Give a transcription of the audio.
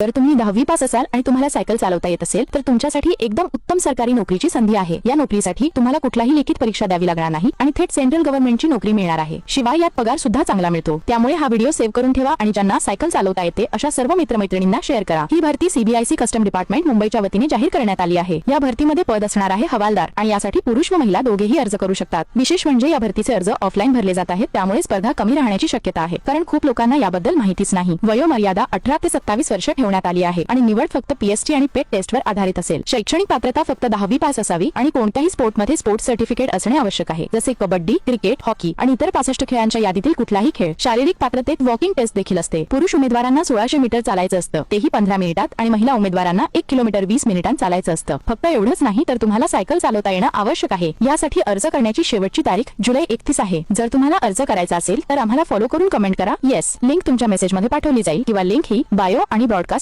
जर तुम्ही दहावी पास असाल आणि तुम्हाला सायकल चालवता येत असेल तर तुमच्यासाठी एकदम उत्तम सरकारी नोकरीची संधी आहे. या नोकरीसाठी तुम्हाला कुठलाही लिखित परीक्षा द्यावी लागणार नाही आणि थेट सेंट्रल गव्हर्नमेंटची नोकरी मिळणार आहे. शिवाय यात पगार सुद्धा चांगला मिळतो. त्यामुळे हा व्हिडिओ सेव्ह करून ठेवा आणि ज्यांना सायकल चालवता येते अशा सर्व मित्रमैत्रिणींना शेअर करा. ही भरती सीबीआयसी कस्टम डिपार्टमेंट मुंबईच्या वतीने जाहीर करण्यात आली आहे. या भरतीमध्ये पद असणार आहे हवालदार आणि यासाठी पुरुष व महिला दोघेही अर्ज करू शकतात. विशेष म्हणजे या भरतीचे अर्ज ऑफलाईन भरले जात आहेत त्यामुळे स्पर्धा कमी राहण्याची शक्यता आहे. कारण खूप लोकांना याबद्दल माहितीच नाही. वयोमर्यादा अठरा ते सत्तावीस वर्ष ठेवण्यात आली आहे आणि निवड फक्त पीएसटी आणि पेट टेस्टवर आधारित असेल. शैक्षणिक पात्रता फक्त दहावी पास असावी आणि कोणत्याही स्पोर्टमध्ये स्पोर्ट्स सर्टिफिकेट असणे आवश्यक आहे. जसे कबड्डी क्रिकेट हॉकी आणि इतर पासष्ट खेळांच्या यादीतील कुठलाही खेळ शारीरिक पात्रतेत वॉकिंग टेस्ट देखील असते. पुरुष उमेदवारांना सोळाशे मीटर चालायचं असतं. तेही पंधरा मिनिटात आणि महिला उमेदवारांना एक किलोमीटर वीस मिनिटांत चालायचं असतं. फक्त एवढंच नाही तर तुम्हाला सायकल चालवता येणं आवश्यक आहे. यासाठी अर्ज करण्याची शेवटची तारीख जुलै एकतीस आहे. जर तुम्हाला अर्ज करायचा असेल तर आम्हाला फॉलो करून कमेंट करा. येस लिंक तुमच्या मेसेजमध्ये पाठवली जाईल किंवा लिंक ही बायो आणि ब्रॉडकास्ट